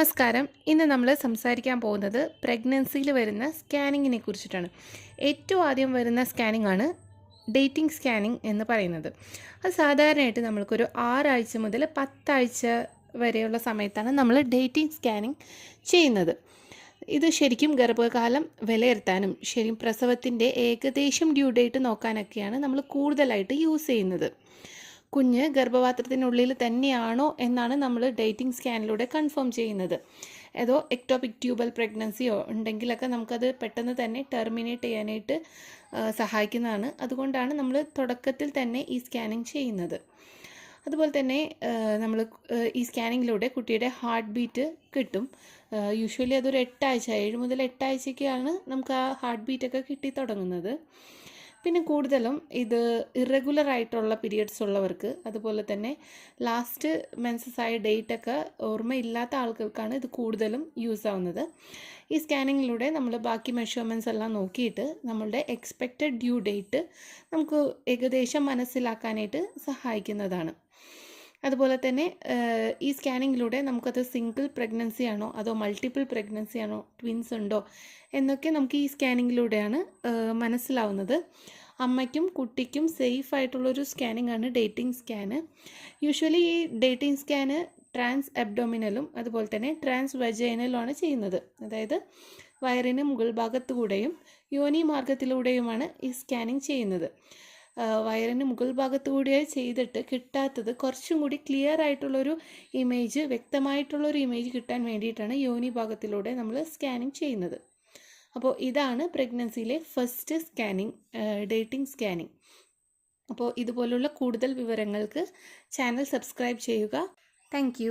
നമസ്കാരം. ഇന്ന് നമ്മൾ സംസാരിക്കാൻ പോകുന്നത് പ്രഗ്നൻസിയിൽ വരുന്ന സ്കാനിങ്ങിനെ കുറിച്ചിട്ടാണ്. ഏറ്റവും ആദ്യം വരുന്ന സ്കാനിംഗ് ആണ് ഡേറ്റിംഗ് സ്കാനിങ് എന്ന് പറയുന്നത്. അത് സാധാരണയായിട്ട് നമ്മൾക്കൊരു ആറാഴ്ച മുതൽ പത്താഴ്ച വരെയുള്ള സമയത്താണ് നമ്മൾ ഡേറ്റിംഗ് സ്കാനിങ് ചെയ്യുന്നത്. ഇത് ശരിക്കും ഗർഭകാലം വിലയിരുത്താനും ശരിക്കും പ്രസവത്തിന്റെ ഏകദേശം ഡ്യൂ ഡേറ്റ് നോക്കാനൊക്കെയാണ് നമ്മൾ കൂടുതലായിട്ട് യൂസ് ചെയ്യുന്നത്. കുഞ്ഞ് ഗർഭപാത്രത്തിനുള്ളിൽ തന്നെയാണോ എന്നാണ് നമ്മൾ ഡേറ്റിംഗ് സ്കാനിലൂടെ കൺഫേം ചെയ്യുന്നത്. ഏതോ എക്ടോപിക് ട്യൂബൽ പ്രഗ്നൻസിയോ ഉണ്ടെങ്കിലൊക്കെ നമുക്കത് പെട്ടെന്ന് തന്നെ ടെർമിനേറ്റ് ചെയ്യാനായിട്ട് സഹായിക്കുന്നതാണ്. അതുകൊണ്ടാണ് നമ്മൾ തുടക്കത്തിൽ തന്നെ ഈ സ്കാനിങ് ചെയ്യുന്നത്. അതുപോലെ തന്നെ നമ്മൾ ഈ സ്കാനിങ്ങിലൂടെ കുട്ടിയുടെ ഹാർട്ട് ബീറ്റ് കിട്ടും. യൂഷ്വലി അതൊരു എട്ടാഴ്ച ഏഴ് മുതൽ എട്ടാഴ്ചയ്ക്കാണ് നമുക്ക് ആ ഹാർട്ട് ബീറ്റൊക്കെ കിട്ടി തുടങ്ങുന്നത്. പിന്നെ കൂടുതലും ഇത് ഇറഗുലർ ആയിട്ടുള്ള പീരിയഡ്സ് ഉള്ളവർക്ക് അതുപോലെ തന്നെ ലാസ്റ്റ് മെൻസസ് ആയ ഡേറ്റ് ഒക്കെ ഓർമ്മയില്ലാത്ത ആൾക്കാർക്കാണ് ഇത് കൂടുതലും യൂസ് ആവുന്നത്. ഈ സ്കാനിങ്ങിലൂടെ നമ്മൾ ബാക്കി മെഷർമെന്റ്സ് എല്ലാം നോക്കിയിട്ട് നമ്മളുടെ എക്സ്പെക്റ്റഡ് ഡ്യൂ ഡേറ്റ് നമുക്ക് ഏകദേശം മനസ്സിലാക്കാനായിട്ട് സഹായിക്കുന്നതാണ്. അതുപോലെ തന്നെ ഈ സ്കാനിങ്ങിലൂടെ നമുക്കത് സിംഗിൾ പ്രഗ്നൻസി ആണോ അതോ മൾട്ടിപ്പിൾ പ്രഗ്നൻസി ആണോ ട്വിൻസ് ഉണ്ടോ എന്നൊക്കെ നമുക്ക് ഈ സ്കാനിങ്ങിലൂടെയാണ് മനസ്സിലാവുന്നത്. അമ്മയ്ക്കും കുട്ടിക്കും സേഫ് ആയിട്ടുള്ളൊരു സ്കാനിങ് ആണ് ഡേറ്റിംഗ് സ്കാന്. യൂഷ്വലി ഈ ഡേറ്റിംഗ് സ്കാന് ട്രാൻസ് അബ്ഡോമിനലും അതുപോലെ തന്നെ ട്രാൻസ് വെജൈനലുമാണ് ചെയ്യുന്നത്. അതായത് വയറിന് മുകൾ ഭാഗത്തുകൂടെയും യോനി മാർഗത്തിലൂടെയുമാണ് ഈ സ്കാനിങ് ചെയ്യുന്നത്. വയറിന് മുകൾ ഭാഗത്തുകൂടി ചെയ്തിട്ട് കിട്ടാത്തത് കുറച്ചും കൂടി ക്ലിയർ ആയിട്ടുള്ളൊരു ഇമേജ് വ്യക്തമായിട്ടുള്ളൊരു ഇമേജ് കിട്ടാൻ വേണ്ടിയിട്ടാണ് യോനി ഭാഗത്തിലൂടെ നമ്മൾ സ്കാനിങ് ചെയ്യുന്നത്. അപ്പോൾ ഇതാണ് പ്രഗ്നൻസിയിലെ ഫസ്റ്റ് സ്കാനിങ് ഡേറ്റിംഗ് സ്കാനിങ് അപ്പോൾ ഇതുപോലുള്ള കൂടുതൽ വിവരങ്ങൾക്ക് ചാനൽ സബ്സ്ക്രൈബ് ചെയ്യുക. താങ്ക്